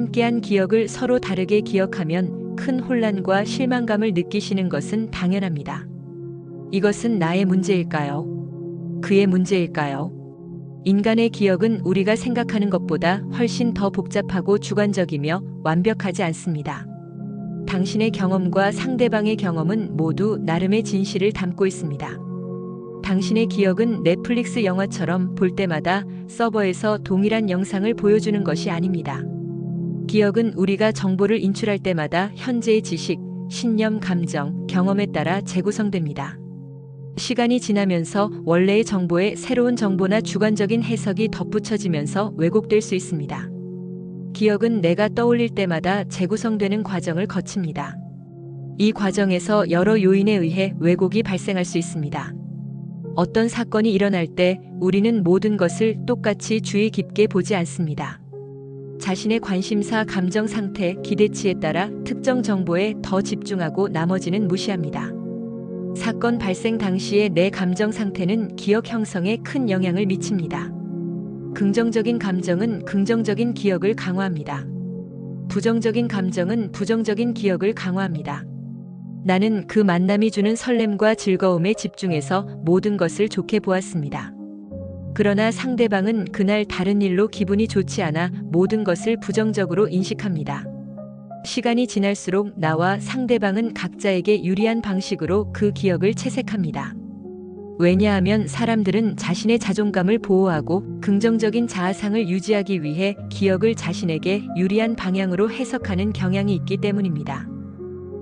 함께한 기억을 서로 다르게 기억하면 큰 혼란과 실망감을 느끼시는 것은 당연합니다. 이것은 나의 문제일까요? 그의 문제일까요? 인간의 기억은 우리가 생각하는 것보다 훨씬 더 복잡하고 주관적이며 완벽하지 않습니다. 당신의 경험과 상대방의 경험은 모두 나름의 진실을 담고 있습니다. 당신의 기억은 넷플릭스 영화처럼 볼 때마다 서버에서 동일한 영상을 보여주는 것이 아닙니다. 기억은 우리가 정보를 인출할 때마다 현재의 지식, 신념, 감정, 경험에 따라 재구성됩니다. 시간이 지나면서 원래의 정보에 새로운 정보나 주관적인 해석이 덧붙여지면서 왜곡될 수 있습니다. 기억은 내가 떠올릴 때마다 재구성되는 과정을 거칩니다. 이 과정에서 여러 요인에 의해 왜곡이 발생할 수 있습니다. 어떤 사건이 일어날 때 우리는 모든 것을 똑같이 주의 깊게 보지 않습니다. 자신의 관심사, 감정 상태, 기대치에 따라 특정 정보에 더 집중하고 나머지는 무시합니다. 사건 발생 당시의 내 감정 상태는 기억 형성에 큰 영향을 미칩니다. 긍정적인 감정은 긍정적인 기억을 강화합니다. 부정적인 감정은 부정적인 기억을 강화합니다. 나는 그 만남이 주는 설렘과 즐거움에 집중해서 모든 것을 좋게 보았습니다. 그러나 상대방은 그날 다른 일로 기분이 좋지 않아 모든 것을 부정적으로 인식합니다. 시간이 지날수록 나와 상대방은 각자에게 유리한 방식으로 그 기억을 채색합니다. 왜냐하면 사람들은 자신의 자존감을 보호하고 긍정적인 자아상을 유지하기 위해 기억을 자신에게 유리한 방향으로 해석하는 경향이 있기 때문입니다.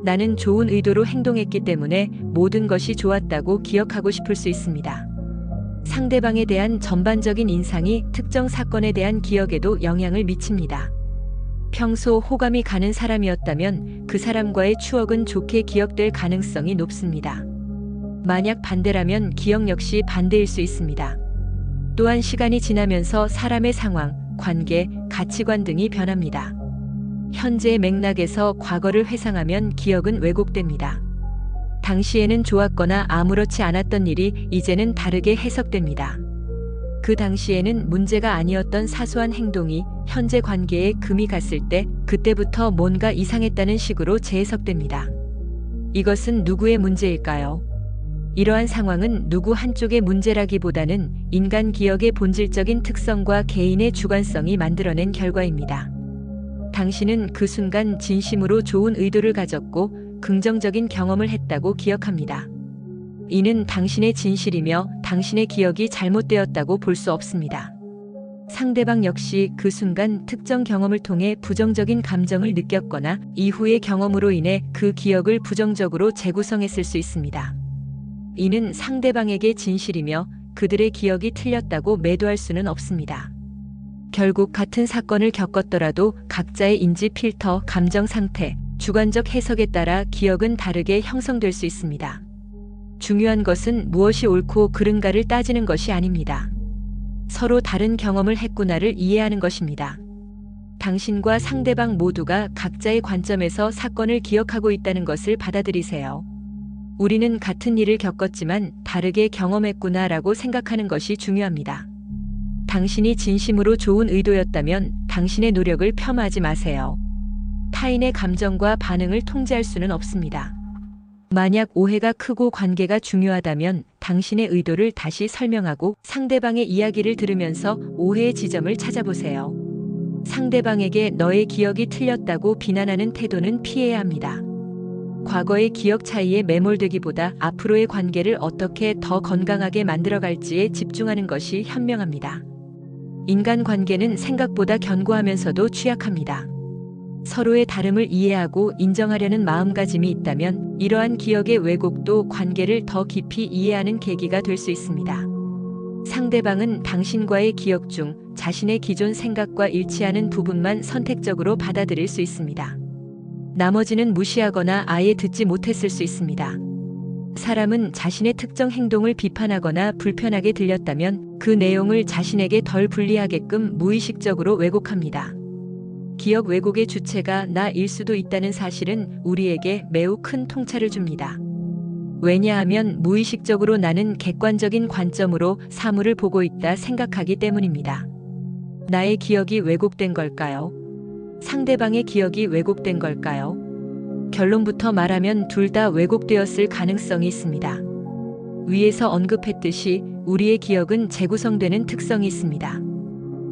나는 좋은 의도로 행동했기 때문에 모든 것이 좋았다고 기억하고 싶을 수 있습니다. 상대방에 대한 전반적인 인상이 특정 사건에 대한 기억에도 영향을 미칩니다. 평소 호감이 가는 사람이었다면 그 사람과의 추억은 좋게 기억될 가능성이 높습니다. 만약 반대라면 기억 역시 반대일 수 있습니다. 또한 시간이 지나면서 사람의 상황, 관계, 가치관 등이 변합니다. 현재의 맥락에서 과거를 회상하면 기억은 왜곡됩니다. 당시에는 좋았거나 아무렇지 않았던 일이 이제는 다르게 해석됩니다. 그 당시에는 문제가 아니었던 사소한 행동이 현재 관계에 금이 갔을 때 그때부터 뭔가 이상했다는 식으로 재해석됩니다. 이것은 누구의 문제일까요? 이러한 상황은 누구 한쪽의 문제라기보다는 인간 기억의 본질적인 특성과 개인의 주관성이 만들어낸 결과입니다. 당신은 그 순간 진심으로 좋은 의도를 가졌고 긍정적인 경험을 했다고 기억합니다. 이는 당신의 진실이며 당신의 기억이 잘못되었다고 볼 수 없습니다. 상대방 역시 그 순간 특정 경험을 통해 부정적인 감정을 느꼈거나 이후의 경험으로 인해 그 기억을 부정적으로 재구성했을 수 있습니다. 이는 상대방에게 진실이며 그들의 기억이 틀렸다고 매도할 수는 없습니다. 결국 같은 사건을 겪었더라도 각자의 인지 필터, 감정 상태, 주관적 해석에 따라 기억은 다르게 형성될 수 있습니다. 중요한 것은 무엇이 옳고 그른가를 따지는 것이 아닙니다. 서로 다른 경험을 했구나를 이해하는 것입니다. 당신과 상대방 모두가 각자의 관점에서 사건을 기억하고 있다는 것을 받아들이세요. 우리는 같은 일을 겪었지만 다르게 경험했구나라고 생각하는 것이 중요합니다. 당신이 진심으로 좋은 의도였다면 당신의 노력을 폄하하지 마세요. 타인의 감정과 반응을 통제할 수는 없습니다. 만약 오해가 크고 관계가 중요하다면 당신의 의도를 다시 설명하고 상대방의 이야기를 들으면서 오해의 지점을 찾아보세요. 상대방에게 너의 기억이 틀렸다고 비난하는 태도는 피해야 합니다. 과거의 기억 차이에 매몰되기보다 앞으로의 관계를 어떻게 더 건강하게 만들어갈지에 집중하는 것이 현명합니다. 인간 관계는 생각보다 견고하면서도 취약합니다. 서로의 다름을 이해하고 인정하려는 마음가짐이 있다면 이러한 기억의 왜곡도 관계를 더 깊이 이해하는 계기가 될 수 있습니다. 상대방은 당신과의 기억 중 자신의 기존 생각과 일치하는 부분만 선택적으로 받아들일 수 있습니다. 나머지는 무시하거나 아예 듣지 못했을 수 있습니다. 사람은 자신의 특정 행동을 비판하거나 불편하게 들렸다면 그 내용을 자신에게 덜 불리하게끔 무의식적으로 왜곡합니다. 기억 왜곡의 주체가 나일 수도 있다는 사실은 우리에게 매우 큰 통찰을 줍니다. 왜냐하면 무의식적으로 나는 객관적인 관점으로 사물을 보고 있다 생각하기 때문입니다. 나의 기억이 왜곡된 걸까요? 상대방의 기억이 왜곡된 걸까요? 결론부터 말하면 둘 다 왜곡되었을 가능성이 있습니다. 위에서 언급했듯이 우리의 기억은 재구성되는 특성이 있습니다.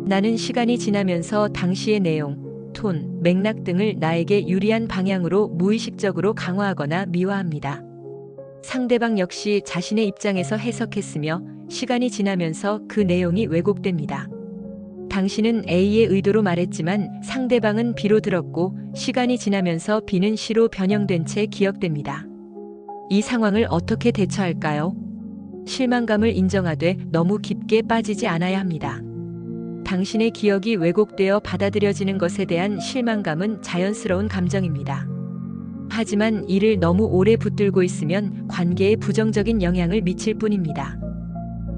나는 시간이 지나면서 당시의 내용, 톤, 맥락 등을 나에게 유리한 방향으로 무의식적으로 강화하거나 미화합니다. 상대방 역시 자신의 입장에서 해석했으며 시간이 지나면서 그 내용이 왜곡됩니다. 당신은 A의 의도로 말했지만 상대방은 B로 들었고 시간이 지나면서 B는 C로 변형된 채 기억됩니다. 이 상황을 어떻게 대처할까요? 실망감을 인정하되 너무 깊게 빠지지 않아야 합니다. 당신의 기억이 왜곡되어 받아들여지는 것에 대한 실망감은 자연스러운 감정입니다. 하지만 이를 너무 오래 붙들고 있으면 관계에 부정적인 영향을 미칠 뿐입니다.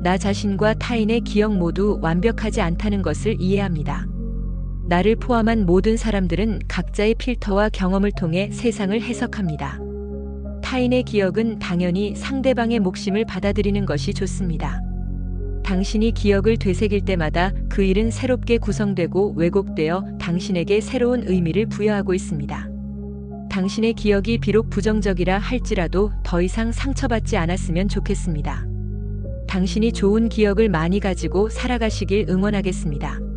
나 자신과 타인의 기억 모두 완벽하지 않다는 것을 이해합니다. 나를 포함한 모든 사람들은 각자의 필터와 경험을 통해 세상을 해석합니다. 타인의 기억은 당연히 상대방의 몫임을 받아들이는 것이 좋습니다. 당신이 기억을 되새길 때마다 그 일은 새롭게 구성되고 왜곡되어 당신에게 새로운 의미를 부여하고 있습니다. 당신의 기억이 비록 부정적이라 할지라도 더 이상 상처받지 않았으면 좋겠습니다. 당신이 좋은 기억을 많이 가지고 살아가시길 응원하겠습니다.